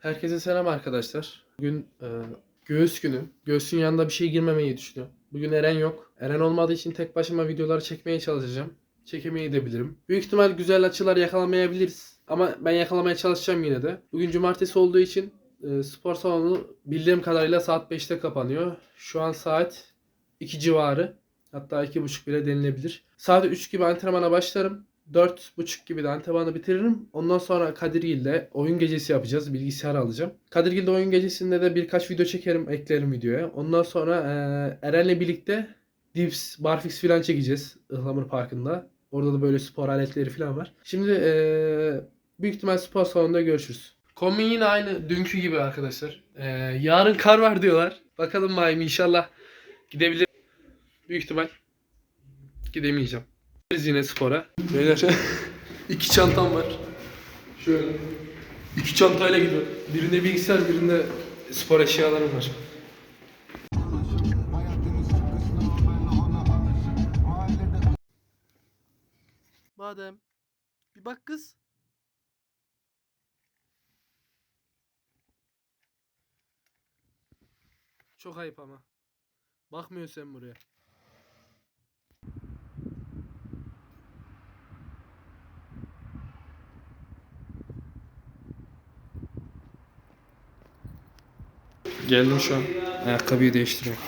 Herkese selam arkadaşlar. Bugün e, göğüs günü. Göğsün yanında bir şey girmemeyi düşünüyorum. Bugün Eren yok. Eren olmadığı için tek başıma videoları çekmeye çalışacağım. Çekemeyi de bilirim. Büyük ihtimal güzel açılar yakalamayabiliriz. Ama ben yakalamaya çalışacağım yine de. Bugün cumartesi olduğu için e, spor salonu bildiğim kadarıyla saat 5'te kapanıyor. Şu an saat 2 civarı. Hatta 2.30 bile denilebilir. Saat 3 gibi antrenmana başlarım. 4.30 gibi de antrenmanı bitiririm. Ondan sonra Kadirgil'de oyun gecesi yapacağız. Bilgisayar alacağım. Kadirgil'de oyun gecesinde de birkaç video çekerim, eklerim videoya. Ondan sonra e, Eren'le birlikte Dips, Barfix falan çekeceğiz Ihlamur Parkı'nda. Orada da böyle spor aletleri falan var. Şimdi büyük ihtimal spor salonunda görüşürüz. Kombin yine aynı dünkü gibi arkadaşlar. Yarın kar var diyorlar. Bakalım Mayim inşallah gidebilir. Büyük ihtimal gidemeyeceğim. Gideriz yine spora. Beyler iki çantam var. Şöyle. İki çantayla gidiyorum. Birinde bilgisayar, birinde spor eşyalarım var. Badem. Bir bak kız. Çok ayıp ama. Bakmıyorsun sen buraya. Geldim şu an. Ayakkabıyı değiştiriyorum.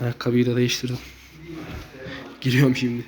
Ayakkabıyı da değiştirdim. Giriyorum şimdi.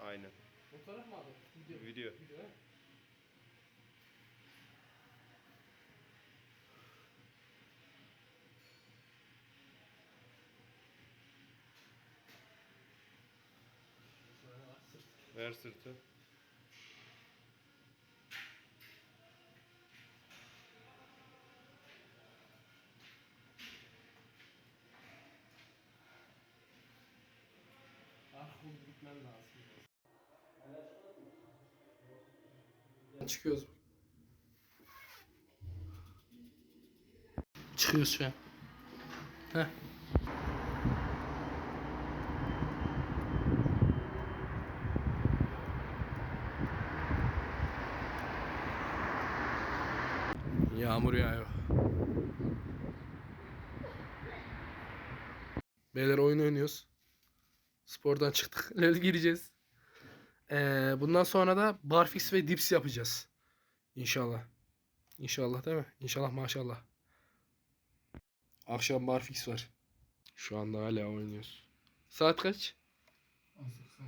Aynen. Fotoğraf mı aldın? Video. Video. Ver sırtı. Ah gitmem lazım. Çıkıyoruz. Çıkıyoruz şu an. Heh. Yağmur yağıyor. Beyler oyun oynuyoruz. Spordan çıktık. LoL gireceğiz. Ee, bundan sonra da barfix ve dips yapacağız. İnşallah. İnşallah değil mi? İnşallah maşallah. Akşam barfix var. Şu anda hala oynuyoruz. Saat kaç?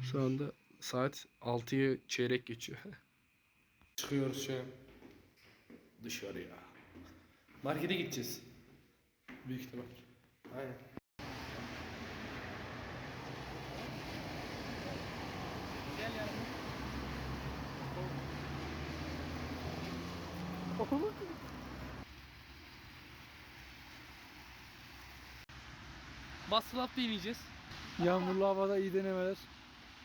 Şu anda saat 6'yı çeyrek geçiyor. Çıkıyoruz şu an. Dışarıya. Markete gideceğiz. Büyük ihtimal. Aynen. Muscle up deneyeceğiz. Yağmurlu havada iyi denemeler.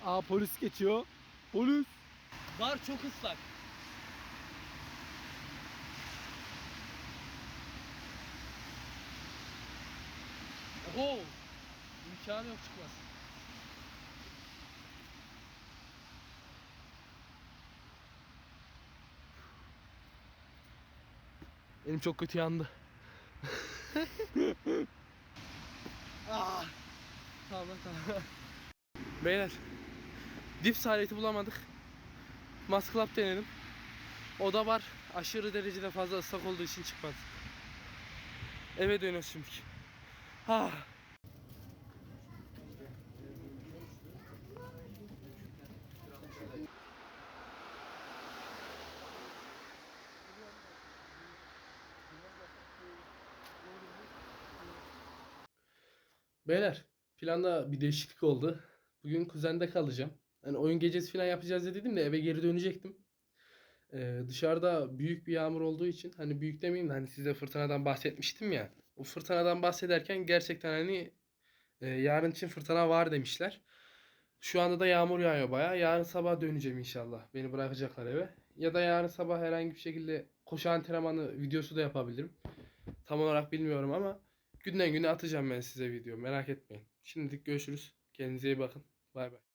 Aa polis geçiyor. Polis. Bar çok ıslak. Oho! İmkanı yok çıkmaz. Elim çok kötü yandı. ah! Tamam tamam. Beyler, dips aleti bulamadık. Masklap denedim. O da var. Aşırı derecede fazla ıslak olduğu için çıkmadı. Eve dönüyoruz şimdi. Ha. Beyler, planda bir değişiklik oldu. Bugün kuzende kalacağım. Hani oyun gecesi falan yapacağız diye dedim de eve geri dönecektim. Ee, dışarıda büyük bir yağmur olduğu için hani büyük demeyeyim de hani size fırtınadan bahsetmiştim ya. O fırtınadan bahsederken gerçekten hani e, yarın için fırtına var demişler. Şu anda da yağmur yağıyor baya. Yarın sabah döneceğim inşallah. Beni bırakacaklar eve. Ya da yarın sabah herhangi bir şekilde koşu antrenmanı videosu da yapabilirim. Tam olarak bilmiyorum ama günden güne atacağım ben size video. Merak etmeyin. Şimdilik görüşürüz. Kendinize iyi bakın. Bay bay.